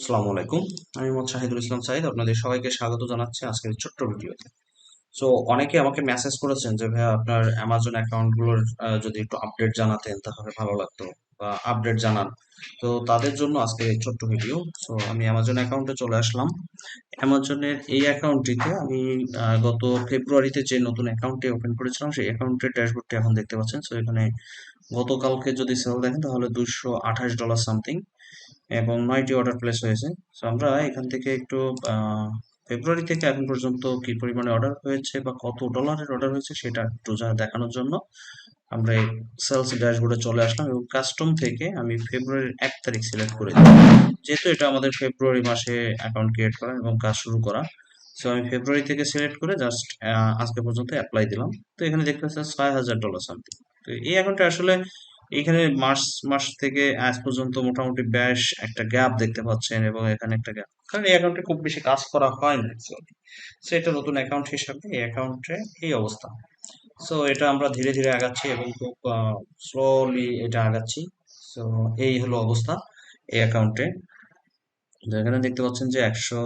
আসসালামু আলাইকুম। আমি মোহাম্মদ শাহিদুল ইসলাম সাইদ আপনাদের সবাইকে স্বাগত জানাচ্ছি আজকের ছোট্ট ভিডিওতে। সো অনেকে আমাকে মেসেজ করেছেন যে, ভাইয়া, আপনার অ্যামাজন অ্যাকাউন্টগুলোর যদি একটু আপডেট জানাতেন, তাহলে ভালো লাগতো বা আপডেট জানান। তো, তাদের জন্য আজকে ছোট্ট ভিডিও সো আমি অ্যামাজন অ্যাকাউন্টে চলে আসলাম। অ্যামাজনের এই অ্যাকাউন্টটিতে আমি গত ফেব্রুয়ারিতে যে নতুন অ্যাকাউন্টটি ওপেন করেছিলাম, সেই অ্যাকাউন্টের ড্যাশবোর্ডটি এখন দেখতে পাচ্ছেন। সো এখানে গতকালকে যদি সেল দেখেন, তাহলে দুশো আঠাশ ডলার সামথিং এবং নয়টি অর্ডার প্লেস হয়েছে। সো আমরা এখান থেকে একটু ফেব্রুয়ারি থেকে এখন পর্যন্ত কি পরিমাণে অর্ডার হয়েছে বা কত ডলারের অর্ডার হয়েছে সেটা একটু দেখানোর জন্য আমরা এই সেলস ড্যাশবোর্ডে চলে আসলাম এবং কাস্টম থেকে আমি ফেব্রুয়ারির এক তারিখ সিলেক্ট করে দিই যেহেতু এটা আমাদের ফেব্রুয়ারি মাসে অ্যাকাউন্ট ক্রিয়েট করা এবং কাজ শুরু করা সো আমি ফেব্রুয়ারি থেকে সিলেক্ট করে জাস্ট আজকে পর্যন্ত অ্যাপ্লাই দিলাম। তো এখানে দেখতে পাচ্ছি ছয় হাজার ডলার সামথিং তো এই অ্যাকাউন্টে আসলে এখানে মার্চ মাস থেকে আজ পর্যন্ত মোটামুটি বেশ একটা গ্যাপ দেখতে পাচ্ছেন এবং এখানে একটা গ্যাপ কারণ এই অ্যাকাউন্টে খুব বেশি কাজ করা হয় না অ্যাকচুয়ালি সো এটা নতুন অ্যাকাউন্ট হিসাবে এই অ্যাকাউন্টে এই অবস্থা। সো এটা আমরা ধীরে ধীরে আগাচ্ছি এবং খুব স্লোলি এটা আগাচ্ছি। সো এই হলো অবস্থা এই অ্যাকাউন্টে এখানে দেখতে পাচ্ছেন যে একশো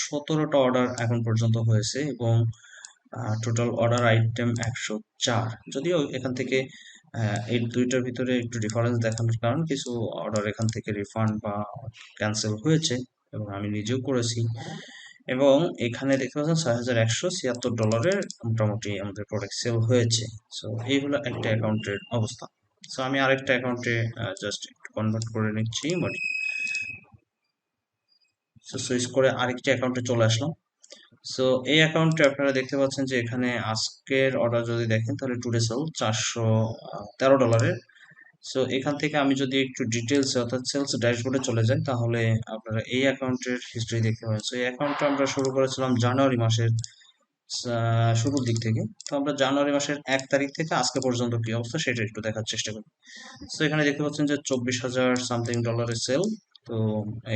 সতেরোটা অর্ডার এখন পর্যন্ত হয়েছে এবং টোটাল অর্ডার আইটেম একশো চার। যদিও এখান থেকে এই দুইটার ভিতরে একটু ডিফারেন্স দেখানোর কারণ কিছু অর্ডার এখান থেকে রিফান্ড বা ক্যান্সেল হয়েছে এবং আমি নিজেও করেছি। এবং এখানে দেখতে পাচ্ছেন ছয় হাজার একশো ছিয়াত্তর ডলারের মোটামুটি আমাদের প্রোডাক্ট সেল হয়েছে। সো এই হলো একটা অ্যাকাউন্টের অবস্থা। সো আমি আরেকটা অ্যাকাউন্টে জাস্ট একটু কনভার্ট করে নিচ্ছি মানে সো সুইচ করে আরেকটি অ্যাকাউন্টে চলে আসলাম। সো এই অ্যাকাউন্টে আপনারা দেখতে পাচ্ছেন যে এখানে আজকের অর্ডার যদি দেখেন, তাহলে টুডে সেল চারশো তেরো ডলারের সো এখান থেকে আমি যদি একটু ডিটেলস অর্থাৎ সেলস ড্যাশবোর্ডে চলে যাই, তাহলে আপনারা এই অ্যাকাউন্টের হিস্ট্রি দেখতে পাবেন। সো এই অ্যাকাউন্টটা আমরা শুরু করেছিলাম জানুয়ারি মাসের শুরুর দিক থেকে। তো আমরা জানুয়ারি মাসের এক তারিখ থেকে আজকে পর্যন্ত কি অবস্থা, সেটা একটু দেখার চেষ্টা করি। সো এখানে দেখতে পাচ্ছেন যে চব্বিশ হাজার সামথিং ডলারের সেল তো,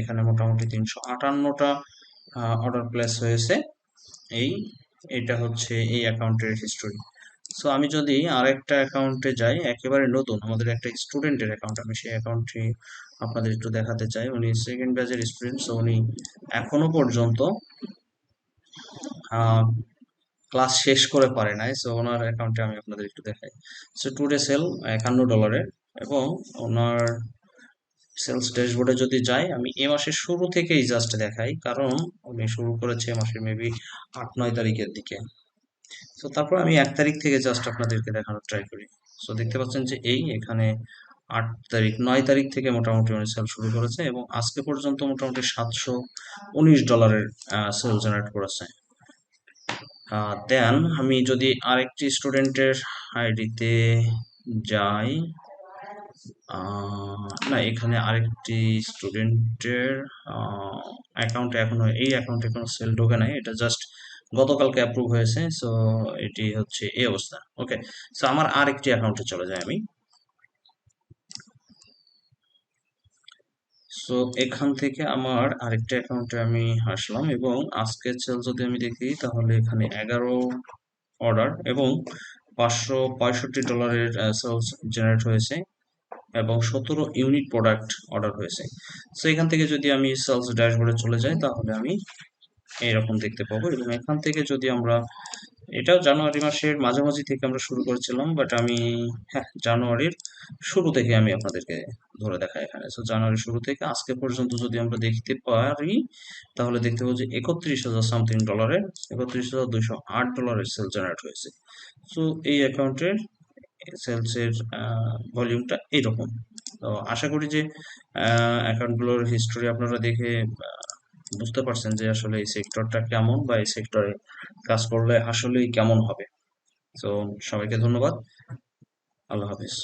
এখানে মোটামুটি তিনশো আটান্নটা অর্ডার প্লেস হয়েছে। এই, এটা হচ্ছে এই অ্যাকাউন্টের হিস্টোরি সো আমি যদি আরেকটা অ্যাকাউন্টে যাই, একেবারে নতুন, আমাদের একটা স্টুডেন্টের অ্যাকাউন্ট আমি সেই অ্যাকাউন্টটি আপনাদের একটু দেখাতে চাই। উনি সেকেন্ড ব্যাচের স্টুডেন্ট সো উনি এখনও পর্যন্ত ক্লাস শেষ করে পারে নাই সো ওনার অ্যাকাউন্টে আমি আপনাদের একটু দেখাই। সো টুডে সেল একান্ন ডলারের এবং ওনার সেলস ড্যাশবোর্ডে যদি যাই, আমি এ মাসের শুরু থেকেই জাস্ট দেখাই। কারণ উনি শুরু করেছে এ মাসের মেবি আট, নয় তারিখের দিকে। তো তারপর আমি এক তারিখ থেকে জাস্ট আপনাদেরকে দেখানোর ট্রাই করি। সো দেখতে পাচ্ছেন যে এই এখানে আট তারিখ, নয় তারিখ থেকে মোটামুটি উনি সেল শুরু করেছে এবং আজকে পর্যন্ত মোটামুটি সাতশো উনিশ ডলারের সেল জেনারেট করেছে। দেন আমি যদি আরেকটি স্টুডেন্টের আইডিতে যাই না, এখানে আরেকটি স্টুডেন্টের অ্যাকাউন্টে এখনও, এই অ্যাকাউন্টে কোনো সেল ঢোকে নাই, এটা জাস্ট গতকালকে অ্যাপ্রুভ হয়েছে সো এটি হচ্ছে এই অবস্থা ওকে সো আমার আরেকটি অ্যাকাউন্টে চলে যাই আমি। সো এখান থেকে আমার আরেকটা অ্যাকাউন্টে আমি আসলাম, এবং আজকের সেল যদি আমি দেখি, তাহলে এখানে এগারো অর্ডার এবং পাঁচশো পঁয়ষট্টি ডলারের সেলস জেনারেট হয়েছে। এবং সতেরো ইউনিট প্রোডাক্ট অর্ডার হয়েছে। সো এখান থেকে যদি আমি সেলস ড্যাশবোর্ডে চলে যাই, তাহলে আমি এইরকম দেখতে পাবো। এবং এখান থেকে যদি আমরা, এটাও জানুয়ারি মাসের মাঝামাঝি থেকে আমরা শুরু করেছিলাম বাট আমি হ্যাঁ জানুয়ারির শুরু থেকে আমি আপনাদেরকে ধরে দেখাই এখানে। সো জানুয়ারির শুরু থেকে আজকে পর্যন্ত যদি আমরা দেখতে পারি, তাহলে দেখতে পাবো যে একত্রিশ হাজার সামথিং ডলারের একত্রিশ হাজার দুইশো আট ডলারের সেল জেনারেট হয়েছে। সো এই অ্যাকাউন্টের সেলসের ভলিউমটা এরকম। তো আশা করি যে অ্যাকাউন্টগুলোর হিস্টোরি আপনারা দেখে আহ, বুঝতে পারছেন যে আসলে এই সেক্টরটা কেমন বা এই সেক্টরে কাজ করলে আসলেই কেমন হবে। তো সবাইকে ধন্যবাদ। আল্লাহ হাফিজ।